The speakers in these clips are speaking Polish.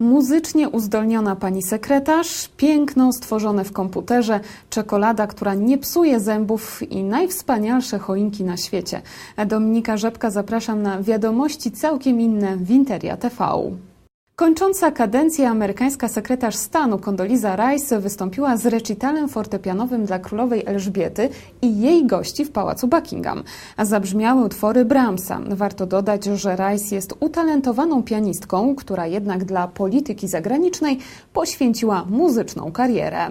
muzycznie uzdolniona pani sekretarz, piękno stworzone w komputerze, czekolada, która nie psuje zębów i najwspanialsze choinki na świecie. Dominika Rzepka zapraszam na wiadomości całkiem inne w Interia TV. Kończąca kadencję amerykańska sekretarz stanu Condoleezza Rice wystąpiła z recitalem fortepianowym dla królowej Elżbiety i jej gości w pałacu Buckingham. Zabrzmiały utwory Brahmsa. Warto dodać, że Rice jest utalentowaną pianistką, która jednak dla polityki zagranicznej poświęciła muzyczną karierę.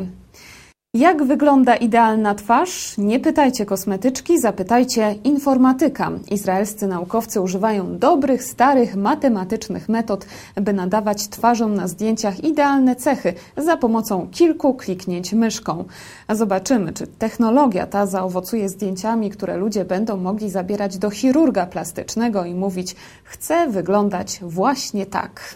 Jak wygląda idealna twarz? Nie pytajcie kosmetyczki, zapytajcie informatyka. Izraelscy naukowcy używają dobrych, starych, matematycznych metod, by nadawać twarzom na zdjęciach idealne cechy za pomocą kilku kliknięć myszką. Zobaczymy, czy technologia ta zaowocuje zdjęciami, które ludzie będą mogli zabierać do chirurga plastycznego i mówić: Chcę wyglądać właśnie tak.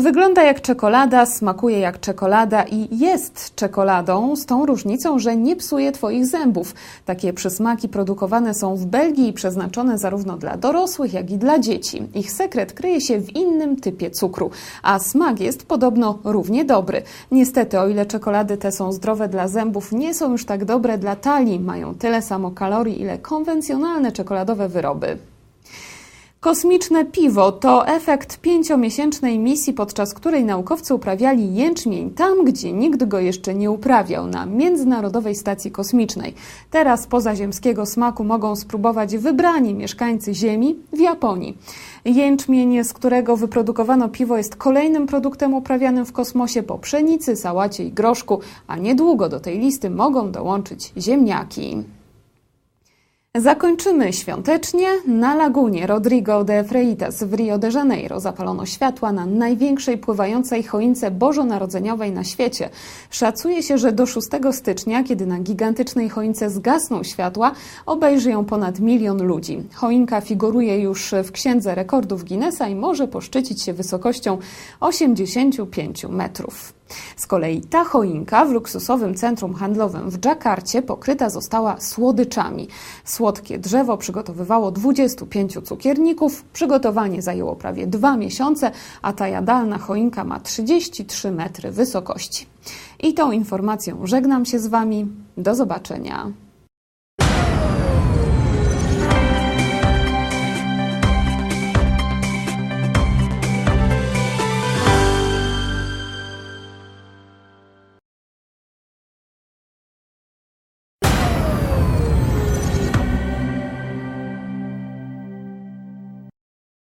Wygląda jak czekolada, smakuje jak czekolada i jest czekoladą, z tą różnicą, że nie psuje Twoich zębów. Takie przysmaki produkowane są w Belgii i przeznaczone zarówno dla dorosłych, jak i dla dzieci. Ich sekret kryje się w innym typie cukru, a smak jest podobno równie dobry. Niestety, o ile czekolady te są zdrowe dla zębów, nie są już tak dobre dla talii. Mają tyle samo kalorii, ile konwencjonalne czekoladowe wyroby. Kosmiczne piwo to efekt pięciomiesięcznej misji, podczas której naukowcy uprawiali jęczmień tam, gdzie nikt go jeszcze nie uprawiał, na Międzynarodowej Stacji Kosmicznej. Teraz pozaziemskiego smaku mogą spróbować wybrani mieszkańcy Ziemi w Japonii. Jęczmień, z którego wyprodukowano piwo, jest kolejnym produktem uprawianym w kosmosie po pszenicy, sałacie i groszku, a niedługo do tej listy mogą dołączyć ziemniaki. Zakończymy świątecznie. Na lagunie Rodrigo de Freitas w Rio de Janeiro zapalono światła na największej pływającej choince bożonarodzeniowej na świecie. Szacuje się, że do 6 stycznia, kiedy na gigantycznej choince zgasną światła, obejrzy ją ponad milion ludzi. Choinka figuruje już w Księdze Rekordów Guinnessa i może poszczycić się wysokością 85 metrów. Z kolei ta choinka w luksusowym centrum handlowym w Dżakarcie pokryta została słodyczami. Słodkie drzewo przygotowywało 25 cukierników. Przygotowanie zajęło prawie dwa miesiące, a ta jadalna choinka ma 33 metry wysokości. I tą informacją żegnam się z Wami. Do zobaczenia.